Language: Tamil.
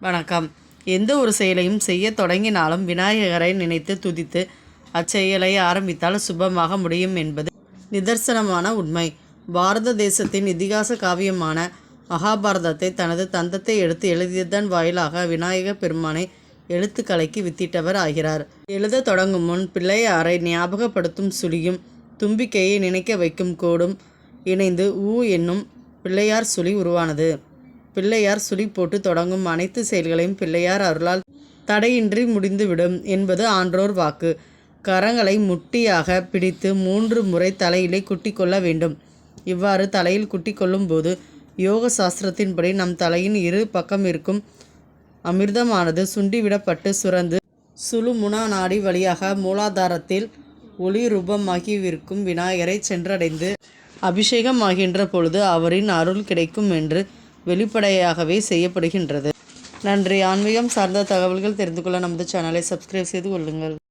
வணக்கம். எந்த ஒரு செயலையும் செய்ய தொடங்கினாலும் விநாயகரை நினைத்து துதித்து அச்செயலை ஆரம்பித்தால் சுபமாக முடியும் என்பது நிதர்சனமான உண்மை. பாரத தேசத்தின் இதிகாச காவியமான மகாபாரதத்தை தனது தந்தத்தை எடுத்து எழுதியதன் வாயிலாக விநாயக பெருமானை எழுத்துக்கலைக்கு வித்திட்டவர் ஆகிறார். எழுத தொடங்கும் முன் பிள்ளையாரை ஞாபகப்படுத்தும் சுழியும் தும்பிக்கையை நினைக்க வைக்கும் கோடும் இணைந்து ஊ என்னும் பிள்ளையார் சுழி உருவானது. பிள்ளையார் சுழி போட்டு தொடங்கும் அனைத்து செயல்களையும் பிள்ளையார் அருளால் தடையின்றி முடிந்துவிடும் என்பது ஆன்றோர் வாக்கு. கரங்களை முட்டியாக பிடித்து மூன்று முறை தலையிலே குட்டி கொள்ள வேண்டும். இவ்வாறு தலையில் குட்டி கொள்ளும்போது யோக சாஸ்திரத்தின்படி நம் தலையின் இரு பக்கம் இருக்கும் அமிர்தமானது சுண்டிவிடப்பட்டு சுரந்து சுழுமுனா நாடி வழியாக மூலாதாரத்தில் ஒளி ரூபமாகிவிருக்கும் விநாயகரை சென்றடைந்து அபிஷேகமாகின்ற பொழுது அவரின் அருள் கிடைக்கும் என்று வெளிப்படையாகவே செய்யப்படுகின்றது. நன்றி. ஆன்மீகம் சார்ந்த தகவல்கள் தெரிந்து கொள்ள நமது சேனலை சப்ஸ்கிரைப் செய்து கொள்ளுங்கள்.